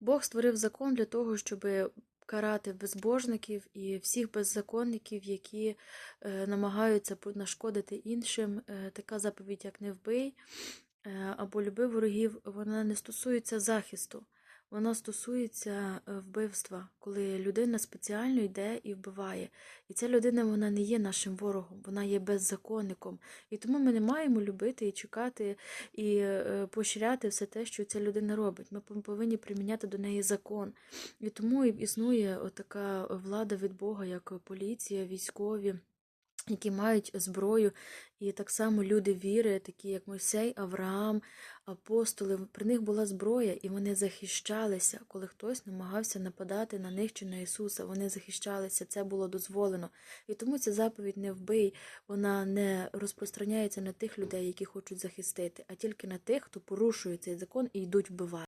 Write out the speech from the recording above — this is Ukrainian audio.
Бог створив закон для того, щоб карати безбожників і всіх беззаконників, які е, намагаються нашкодити іншим. Е, така заповідь, як не вбий е, або люби ворогів, вона не стосується захисту. Вона стосується е, вбивства, коли людина спеціально йде і вбиває. І ця людина вона не є нашим ворогом, вона є беззаконником. І тому ми не маємо любити і чекати і е, поощряти все те, що ця людина робить. Ми пов- повинні приміняти до неї закон. І тому існує така влада від Бога, як поліція, військові. Які мають зброю, і так само люди віри, такі як Мойсей, Авраам, апостоли, при них була зброя, і вони захищалися, коли хтось намагався нападати на них чи на Ісуса. Вони захищалися, це було дозволено. І тому ця заповідь не вбий, вона не розпространяється на тих людей, які хочуть захистити, а тільки на тих, хто порушує цей закон і йдуть вбивати.